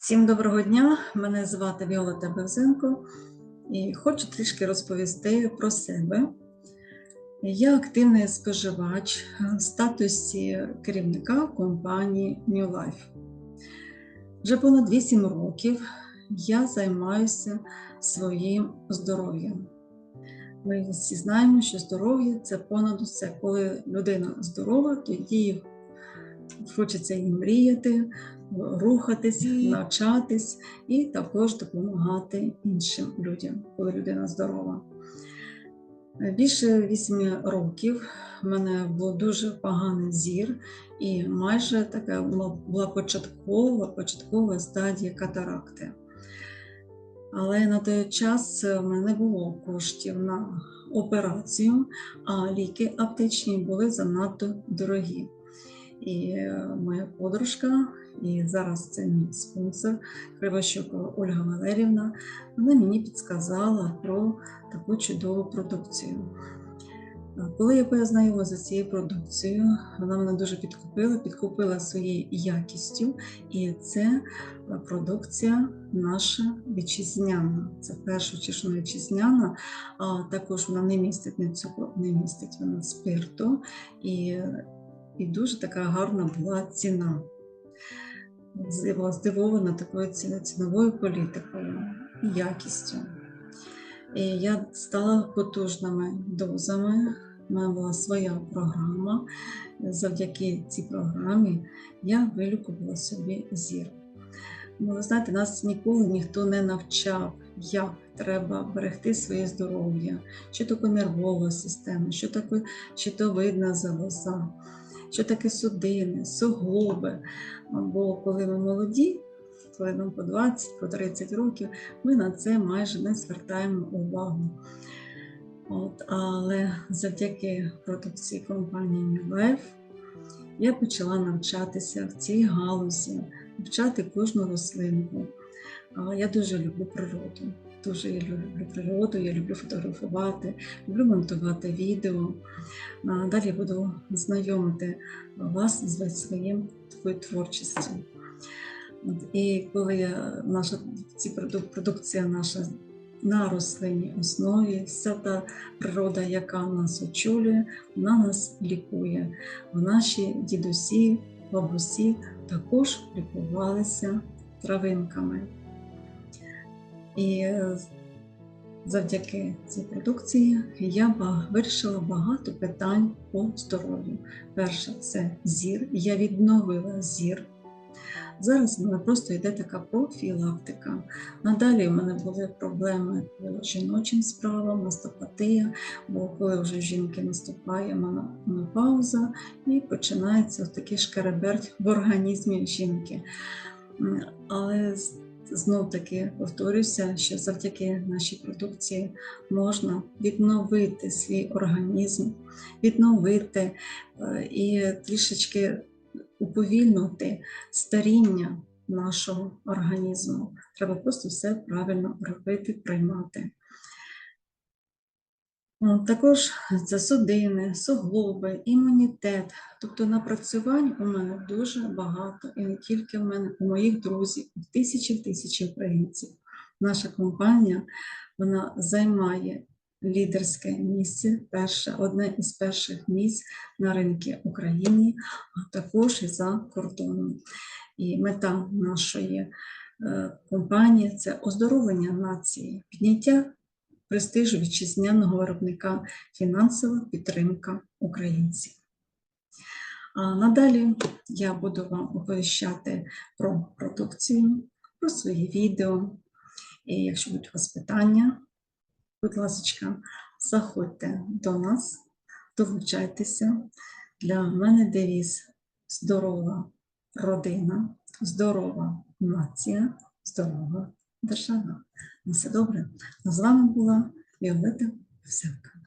Всім доброго дня! Мене звати Віолета Бевзенко і хочу трішки розповісти про себе. Я активний споживач в статусі керівника компанії New Life. Вже понад 8 років я займаюся своїм здоров'ям. Ми всі знаємо, що здоров'я це понад усе. Коли людина здорова, тоді хочеться і мріяти, рухатись, навчатись і також допомагати іншим людям, коли людина здорова. Більше 8 років в мене був дуже поганий зір, і майже така була початкова, початкова стадія катаракти. Але на той час в мене не було коштів на операцію, а ліки аптечні були занадто дорогі. І моя подружка, і зараз це мій спонсор Кривощук Ольга Валерівна, вона мені підказала про таку чудову продукцію. Коли я познайомилася з цією продукцією, вона мене дуже підкупила, підкупила своєю якістю, і це продукція наша вітчизняна. Це в першу чергу вітчизняна, а також вона не містить не цукру, не містить вона спирту. І і дуже така гарна була ціна. Я була здивована такою ціновою політикою і якістю. І я стала потужними дозами. У мене була своя програма. Завдяки цій програмі я вилікувала собі зір. Ну, ви знаєте, нас ніколи ніхто не навчав, як треба берегти своє здоров'я, що таке нервова система, що таке щитовидна залоза що таке судини, суглоби. Бо коли ми молоді, коли нам по 20, по 30 років, ми на це майже не звертаємо увагу. От, Але завдяки продукції компанії Life я почала навчатися в цій галузі, навчати кожну рослинку. Я дуже люблю природу. Дуже я люблю природу, я люблю фотографувати, люблю монтувати відео. Далі я буду знайомити вас з своїм такою творчістю. І коли наша ці продукція наша на рослинній основі, вся та природа, яка нас очолює, вона нас лікує. Наші дідусі, бабусі також лікувалися травинками. І е, завдяки цій продукції я вирішила багато питань по здоров'ю. Перше це зір. Я відновила зір. Зараз в мене просто йде така профілактика. Надалі в мене були проблеми по жіночим справам, мастопатія, бо коли вже жінки наступає менопауза і починається такий шкереберть в організмі жінки. Але знов таки повторюся, що завдяки нашій продукції можна відновити свій організм, відновити е, і трішечки уповільнити старіння нашого організму. Треба просто все правильно робити, приймати. Також це судини, суглоби, імунітет. Тобто напрацювань у мене дуже багато, і не тільки в мене, у моїх друзів, тисячі тисячі українців. Наша компанія вона займає лідерське місце, перше, одне із перших місць на ринку України, а також і за кордоном. І мета нашої е, компанії це оздоровлення нації, підняття престижу вітчизняного виробника фінансова підтримка українців. Надалі я буду вам оповіщати про продукцію, про свої відео. І якщо будуть у вас питання, будь ласка, заходьте до нас, долучайтеся. Для мене девіз здорова родина, здорова нація, здорова держава. На все добре. З вами була Віолета Всяка.